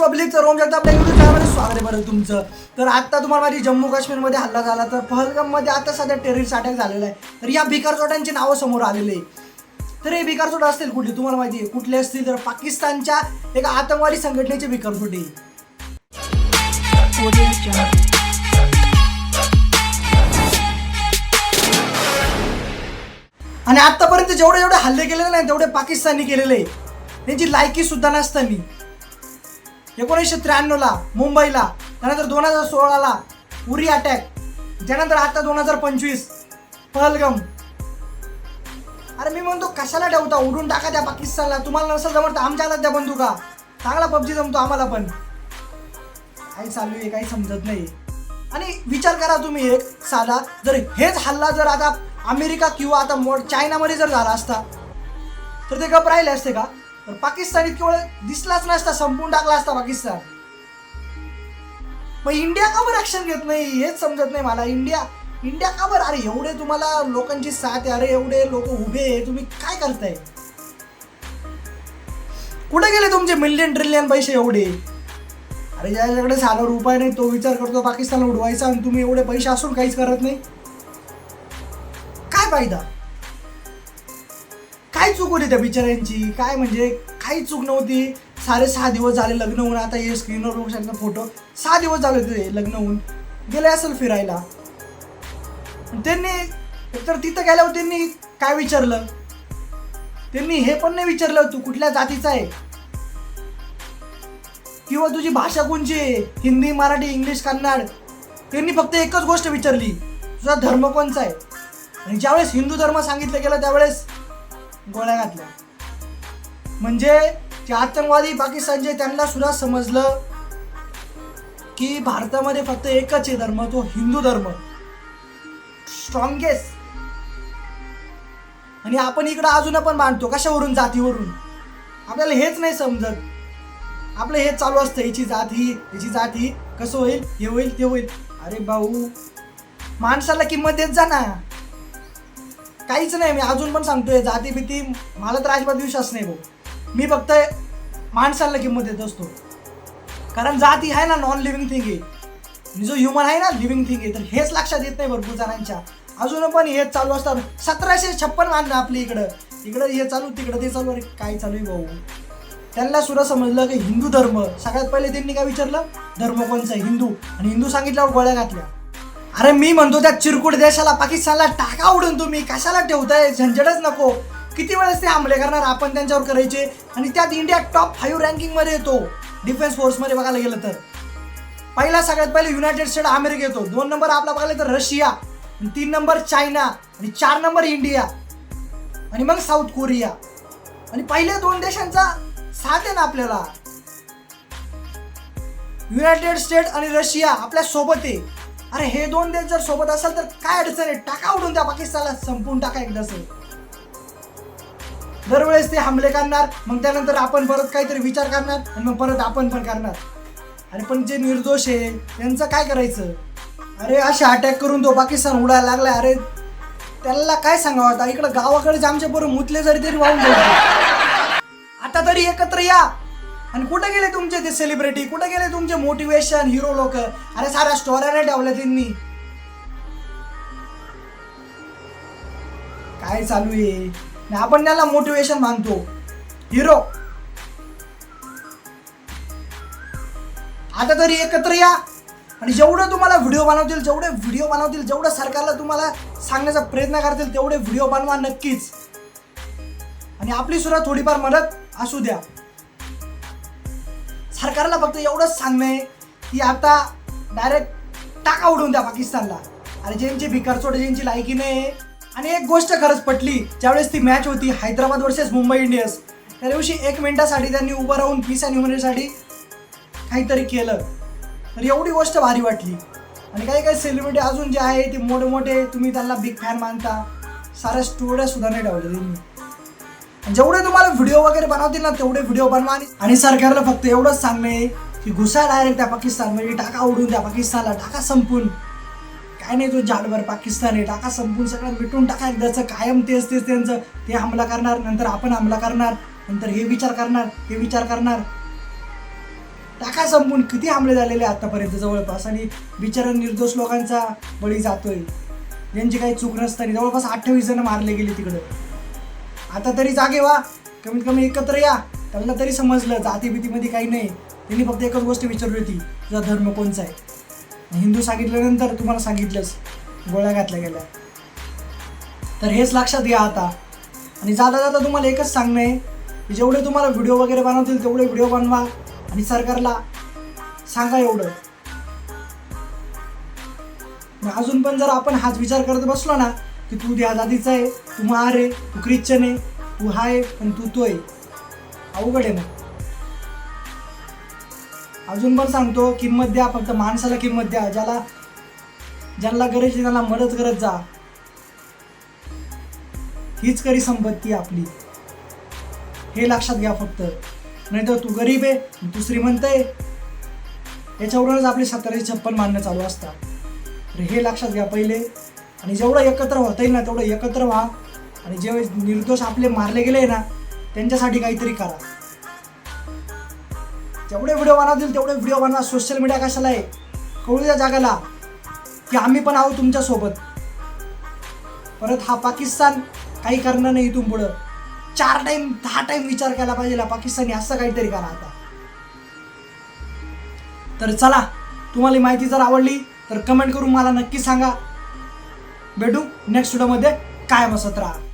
Public तर Rome Jagtap आपल्या चॅनलमध्ये स्वागत आहे बरं तुमचं. तर आता तुम्हाला माझी जम्मू काश्मीरमध्ये हल्ला झाला. तर पहलगाममध्ये आता सध्या टेररिस्ट अटॅक झालेला आहे. तर या भिकारचोटांची नावं समोर आलेली आहे तर हे भिकारचोट असतील कुठली? तुम्हाला माहिती आहे कुठले असतील? तर पाकिस्तानच्या एका आतंकवादी संघटनेचे भिकारचोटे आणि आतापर्यंत जेवढे जेवढे हल्ले केलेले नाही तेवढे पाकिस्तानी केलेले. आहे. त्यांची लायकी सुद्धा नसतानी. एकोणीसशे त्र्याण्णवला मुंबईला त्यानंतर दोन हजार सोळाला उरी अटॅक त्यानंतर आता दोन हजार पंचवीस पहलगम. अरे मी म्हणतो कशाला ठेवता? उडून टाका त्या पाकिस्तानला. तुम्हाला नसेल जमत तर आमच्या हातात द्या बंदुका. चांगला पबजी जमतो आम्हाला पण. काही चालू आहे काही समजत नाही. आणि विचार करा तुम्ही एक साधा जर हेच हल्ला जर आता अमेरिका किंवा आता मोठ चायनामध्ये जर झाला असता तर ते गप राहिले असते का? तर पाकिस्तान केवळ दिसलाच नसता संपून टाकला असता पाकिस्तान. मग इंडिया का बरं ऍक्शन घेत नाही? हेच समजत नाही मला. इंडिया इंडिया का बरं? अरे एवढे तुम्हाला लोकांची साथ आहे. अरे एवढे लोक उभे आहे. तुम्ही काय करताय? कुठे गेले तुमचे मिलियन ट्रिलियन पैसे एवढे? अरे ज्याच्याकडे साधा रुपये नाही तो विचार करतो पाकिस्तानला उडवायचा आणि तुम्ही एवढे पैसे असून काहीच करत नाही. काय फायदा? काय चूक होती त्या बिचाऱ्यांची? काय म्हणजे काही चूक नव्हती. साडे सहा दिवस झाले लग्न होऊन. आता हे स्क्रीनवर बघू शकता फोटो सहा दिवस झाले होते लग्न होऊन. गेले असेल फिरायला. त्यांनी एकतर तिथं गेल्यावर त्यांनी काय विचारलं? त्यांनी हे पण नाही विचारलं तू कुठल्या जातीचा आहे? किंवा तुझी भाषा कोणची आहे? हिंदी मराठी इंग्लिश कन्नड? त्यांनी फक्त एकच गोष्ट विचारली. तुझा धर्म कोणचा आहे? आणि ज्यावेळेस हिंदू धर्म सांगितलं गेलं त्यावेळेस गोळ्या घातल्या. म्हणजे जे आतंकवादी पाकिस्तानचे त्यांना सुद्धा समजलं की भारतामध्ये फक्त एकच आहे धर्म तो हिंदू धर्म. स्ट्रॉंगेस्ट आणि आपण इकडं अजून पण मांडतो कशावरून जातीवरून? आपल्याला हेच नाही समजत. आपलं हे चालू असतं याची जात ही याची जात ही कसं होईल हे होईल ते होईल. अरे भाऊ माणसाला किंमत देत जा ना. काहीच नाही मी अजून पण सांगतोय जाती भीती मला तर अजिबात विश्वास नाही भाऊ. मी फक्त माणसाला किंमत देत असतो. कारण जाती आहे ना नॉन लिव्हिंग थिंग आहे जो ह्युमन आहे ना लिव्हिंग थिंग आहे. तर हेच लक्षात येत नाही भरपूर जणांच्या. अजून पण हेच चालू असतात. सतराशे छप्पन मानलं आपली इकडं. इकडं हे चालू तिकडं ते चालू. अरे काय चालू आहे भाऊ? त्यांना सुद्धा समजलं की हिंदू धर्म. सगळ्यात पहिले त्यांनी काय विचारलं? धर्म कोणचा हिंदू. आणि हिंदू सांगितल्यावर गोळ्या घातल्या. अरे मी म्हणतो त्या चिरकुट देशाला पाकिस्तानला टाका उडून तुम्ही. कशाला ठेवताय? झंझटच नको. किती वेळेस ते हमले करणार? आपण त्यांच्यावर करायचे. आणि त्यात इंडिया टॉप फाईव्ह रँकिंगमध्ये येतो. डिफेन्स फोर्समध्ये बघायला गेलं तर. पहिला सगळ्यात पहिले युनायटेड स्टेट अमेरिका येतो. दोन नंबर आपला बघायला तर रशिया. तीन नंबर चायना. आणि चार नंबर इंडिया. आणि मग साऊथ कोरिया आणि पहिल्या दोन देशांचा साथ आहे ना आपल्याला. युनायटेड स्टेट आणि रशिया आपल्यासोबत आहे. अरे हे दोन देश जर सोबत असेल तर काय अडचण आहे? टाका उडून त्या पाकिस्तानला संपून टाका एकदाच दरवेळेस ते हमले करणार मग त्यानंतर आपण परत काहीतरी विचार करणार आणि मग परत आपण पण करणार. अरे पण जे निर्दोष आहे त्यांचं काय करायचं? अरे असे अटॅक करून तो पाकिस्तान उडायला लागला अरे त्याला काय सांगावं आता? इकडं गावाकडे आमच्या बरोबर मुतले जरी तरी वाहून आता तरी एकत्र या. आणि कुठं गेले तुमचे ते सेलिब्रिटी कुठं गेले तुमचे मोटिवेशन हिरो लोक? अरे साऱ्या स्टोऱ्या नाही ठेवल्या त्यांनी. काय चालू आहे? आपण त्याला मोटिवेशन मानतो. हिरो आता तरी एकत्र या. आणि जेवढं तुम्हाला व्हिडिओ बनवतील जेवढे व्हिडिओ बनवतील जेवढं सरकारला तुम्हाला सांगण्याचा प्रयत्न करतील तेवढे व्हिडिओ बनवा नक्कीच. आणि आपली सुद्धा थोडीफार मदत असू द्या. सरकारला फक्त एवढंच सांगणं आहे की आता डायरेक्ट टाका उडून द्या पाकिस्तानला. अरे ज्यांची भिकारचोट ज्यांची लायकी नाही आणि एक गोष्ट खरंच पटली ज्यावेळेस ती मॅच होती हैदराबाद वर्सेस मुंबई इंडियन्स त्या दिवशी एक मिनिटासाठी त्यांनी उभं राहून पीस अँड ह्युमनिटीसाठी काहीतरी केलं. तर एवढी गोष्ट भारी वाटली. आणि काही काही सेलिब्रिटी अजून जे आहे ते मोठे मोठे तुम्ही त्यांना बिग फॅन मानता. साऱ्या स्टोऱ्या सुद्धा नाही ठेवल्या त्यांनी. जेवढे तुम्हाला व्हिडिओ वगैरे बनवतील ना तेवढे व्हिडिओ बनवा आणि- सरकारला फक्त एवढंच सांगणे की घुसा डायरेक्ट त्या पाकिस्तान म्हणजे टाका उडून त्या पाकिस्तानला टाका संपून. काय नाही तो जाडभर पाकिस्तान आहे टाका संपून सगळं मिटून टाका एकदाचं कायम तेच तेच त्यांचं. ते हमला करणार नंतर आपण हमला करणार नंतर हे विचार करणार हे विचार करणार. टाका संपून किती हमले झालेले आतापर्यंत जवळपास? आणि बिचारा निर्दोष लोकांचा बळी जातोय. ज्यांची काही चूक नसताना जवळपास अठ्ठावीस जण मारले गेले तिकडं. आता तरी जागे व्हा. कमीत कमी एकत्र या. त्यांना तरी समजलं जातीभीतीमध्ये काही नाही. त्यांनी फक्त एकच गोष्ट विचारली होती तुझा धर्म कोणचा आहे? हिंदू सांगितल्यानंतर तुम्हाला सांगितलंच गोळ्या घातल्या गेल्या. तर हेच लक्षात घ्या आता. आणि जाता जाता तुम्हाला एकच सांगणं आहे की जेवढे तुम्हाला व्हिडिओ वगैरे बनवतील तेवढे व्हिडिओ बनवा आणि सरकारला सांगा एवढं. अजून पण जर आपण हाच विचार करत बसलो ना की तू त्या जातीचा आहे तू महार आहे तू ख्रिश्चन आहे तू हा आहे पण तू तो आहे. अवघड आहे मग. अजून पण सांगतो किंमत द्या फक्त माणसाला किंमत द्या. ज्याला ज्यांना गरज आहे त्यांना मदत करत जा. हीच खरी संपत्ती आहे आपली. हे लक्षात घ्या फक्त. नाही तर तू गरीब आहे तू श्रीमंत आहे. याच्यावरूनच आपले सतराशे छप्पन मानणं चालू असतात. तर हे लक्षात घ्या पहिले. आणि जेवढं एकत्र होता येईल ना तेवढं एकत्र व्हा. आणि जे निर्दोष आपले मारले गेले ना त्यांच्यासाठी काहीतरी करा. जेवढे व्हिडिओ बनवतील तेवढे व्हिडिओ बनवा. सोशल मीडिया कशाला आहे? कळू द्या जागाला की आम्ही पण आहोत तुमच्यासोबत परत हा पाकिस्तान काही करणार नाही इथून पुढं. चार टाइम दहा टाइम विचार केला पाहिजे पाकिस्तानी असं काहीतरी करा आता. तर चला तुम्हाला माहिती जर आवडली तर कमेंट करून मला नक्की सांगा. भेटू नेक्स्ट व्हिडिओमध्ये काय बसत राहा.